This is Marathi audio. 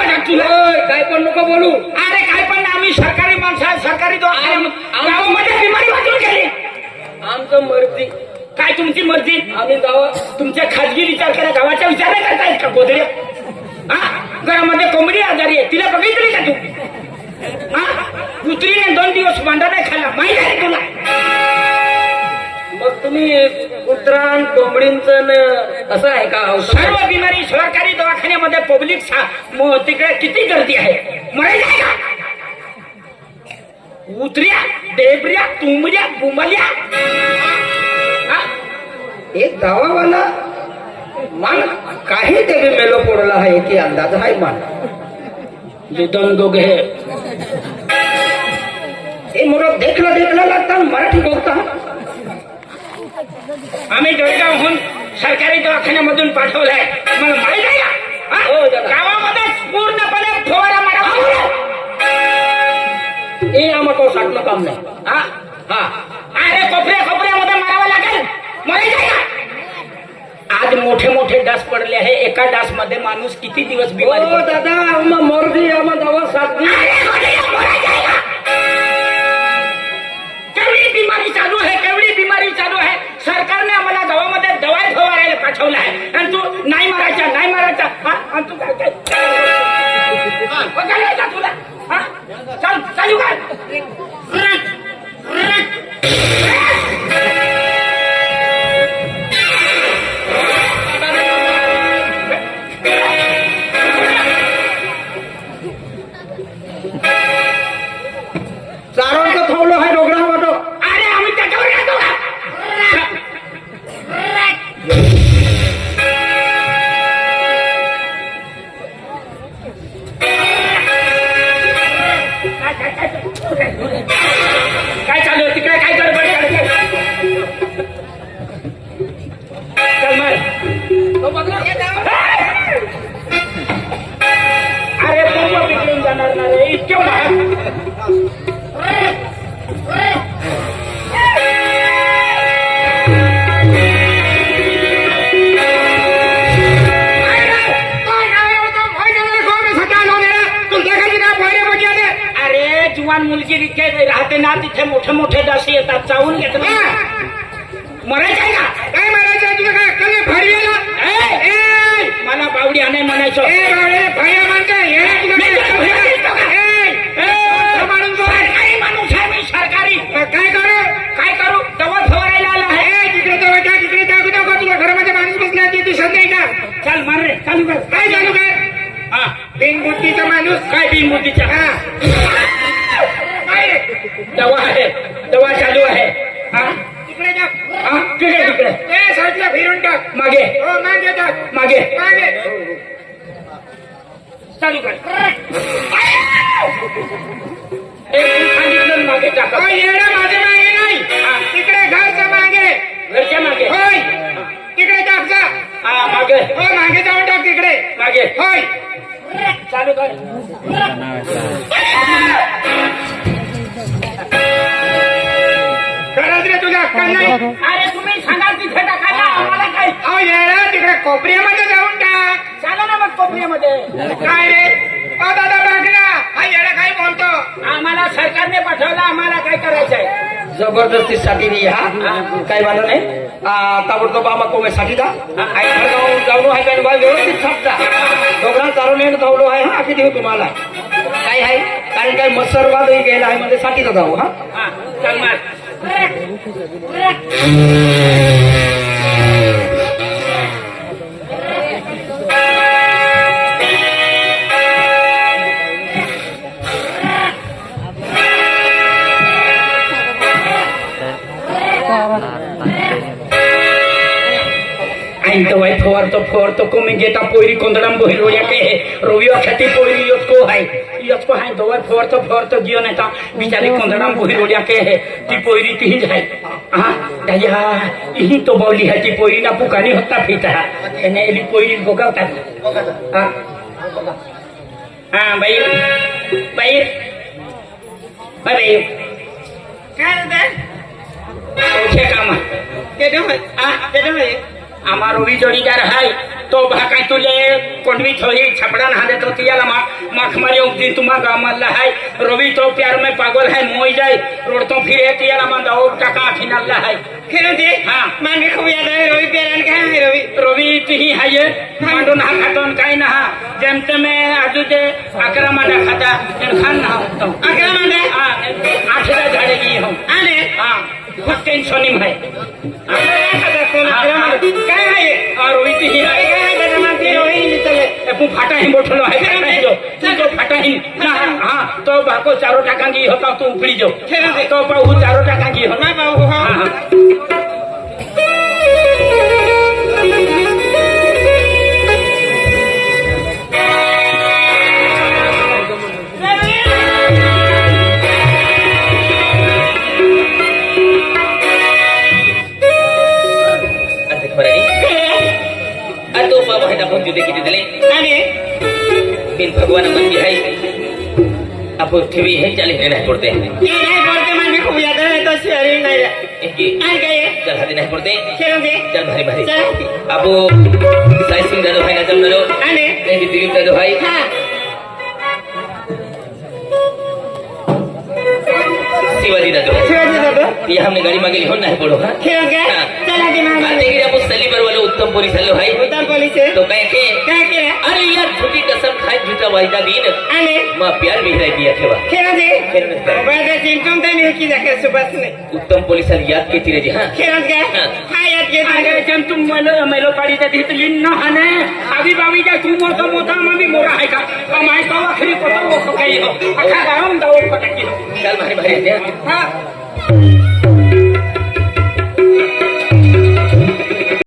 काय पण नको बोलू अरे काय पण आम्ही सरकारी माणसं आहे, सरकारी गावामध्ये बिमारी वाचून गेली आमचं मर्जी काय तुमची मर्जी आम्ही गावा तुमच्या खाजगी विचार करा गावाचा विचार नाही करतायत का गोदरे हा? घरामध्ये कोंबडी आजारी आहे तिला बघितली का तू हा? कुत्रीने दोन दिवस मांडा नाही खाल्ला माहीत आहे तुला? मग तुम्ही कुत्रा कोंबडींचं ना असं आहे का? औषध सर्व बिमारी सरकारी दवाखान्यामध्ये पब्लिक तिकडे किती गर्दी आहे? मरायला का? उतऱ्या डेबऱ्या तुंबऱ्या बुंबल्या. एक गावावाला मान काही तरी मेलो पडला आहे की अंदाज आहे मान. जे दोघे. हे हे मुलं देखला देखला लागता मराठी बोलता आम्ही जळगावहून सरकारी दवाखान्यामधून पाठवलंय. मला माहीत आहे का हा? हो. गावामध्ये पूर्णपणे फवारा मारा. हे. आम्हाला साठणं काम नाही हा? हा. अरे कोपऱ्या कोपऱ्यामध्ये मारावं लागेल. माहीत आहे का? आज मोठे मोठे डास पडले आहे. एका डासमध्ये माणूस किती दिवस बिमारी हो? दादा आम्हा मर्जी आम्हा दवा साथ अरे पूर्व बिघडून जाणार ना रे इतके महाग अरे जुवान मुलगी तिथे राहते ना तिथे मोठे मोठे डासी येतात चावून घेत मरायचं आहे का? काय मरायचं तुला काय कल्ले भारी मला बावडी आणाय म्हणायचं. सरकारी माणूस आहे मी सरकारी. काय करू? काय करू? दवा फवारायला आला आहे. तिकडे तिकडे तुला घरामध्ये माणूस बसला ती दिसत नाही का चल मार रे चालू कर. काय चालू कर? हा. बिनबुद्धीचा माणूस. काय बिनबुद्धीचा? काय रे? दवा आहे दवा चालू आहे. हा. टाक हा तिकडे तिकडे ए साईडला फिरून टाक. मागे. हो मागे टाक. मागे. मागे. चालू कर. ए, तू सांगितलं ना मागे टाका. येणं माझ्या मागे नाही तिकडे घरच्या मागे. घरच्या मागे. होय. तिकडे टाक जा. हा मागे. हो मागे जाऊन टाक तिकडे मागे. होय. चालू कर. करत रे तुझ्या अक्कल नाही? अरे तुम्ही सांगा तिथे टाकायला आम्हाला काय? अहो येणं तिकडे कोपऱ्यामध्ये जाऊन टाक. चाला ना मग कोपऱ्यामध्ये? काय रे? अ दादा बागला हा येणं काय बोलतो? आम्हाला सरकारने पाठवलं आम्हाला काय करायचंय? जबरदस्तीसाठी नाही हा? काय वाटत नाही? ताबडतोब आम्हा कोमे साठी जा. आई गाव जाऊन आहे काय व्यवस्थित सापता डोगरा चालवणे धावलो आहे हा किती देऊ तुम्हाला काय आहे? कारण काय मत्सरवाद गेला आहे मध्ये साठीचा जाऊ हा? ಆಯ್ತು ಆಯ್ತು ಹೊರತು ಹೊರತು ಕೊಮ್ಮಿಗೆ ತಪ್ಪು ಇರಿ ಕೊಂದಡಂಬು ಇರುವ ಯಾಕೆ ರವಿಯ ಕ್ಷತಿ ಪೋರಿ या के रोवियो खेती पोयरी योचको हाय योचको हाय दवाई फवारतो फवारतो जियो नेता। बिचारी कोंदडम बोहिलो या के ती पोयरी ती जाय हा दया ही तो बोली है ती पोयरी ना पुकानी होता फिता एने एली पोयरी भोगावतात हा? हा। बाई बाई बाई काय रे ते काम। ते हा? ते आम्हा रवी जोडीदार हाय तो भाकाय तुले कोंडवी थोडी छपडा ना देतो तियाला मा माख मारी उगदी तुम्हा गामल्ला हाय रवी तो प्यार में पागल है मोई जाय रोडतो फिरे तियाला मा दाओ टाका फिनाल्ला हाय खेळून दे हा. मागे खूप याद आहे रवी पेरान काय आहे रवी। रवी तिही हाय मांडून हा। खातोन काय ना। हा जेमते में आजू ते अकरा मांडा खाता एन खान ना होतो। अकरा मांडा? हा आठरा झाडे की हो। आले हा। खूप તું ફાટાહી બોઠલો હાઈ નાખજો તું તો ફાટાહી. ના હા તો બાકો ચારો ટાકા ગી હતા તું ઉપડી જો તો હું ચારો ટાકા ગી હતા बिन भगवान मन भी है अब ठेवी है चले है नहीं पड़ते ते नाही पडते मागे खूप याद आहे तो शरीर नाही रे. इनकी आणि काय आहे? चल हाथी नहीं पड़ते खेळून दे चल भारी भारी चल. अब साई सिंह दादो भाई ना जम नरो आले नहीं दिलीप दादो भाई हा शिवाजी दादो शिवाजी जातो ये हमने गाड़ी मांगे हो नहीं पड़ो हाँ खेळून घ्या हाँ. चला की आते मागे गिरे अब सलीबर वाले उत्तम पुरी चलो भाई उत्तर पोलीस आहे. तो कहे के काय केलं अरे यार झूठी कसम खाए झूठा वायदा दीन आले माँ प्यार भी रह दिया ठेवा खेळून दे खेळून दे. बाबा चिंतून त्यांनी की जाके सुभाष नाही उत्तम पोलीस याद के तिरे जी हाँ खेळून घ्या हा. हा यात घेत अरे जम तुम मेलो मेलो पाडी ते दितली न हने अभी बाबी जा तू मोठा मोठा मग मोरा आहे का माय का खरी कोता वो काही हो अखा गावम दाव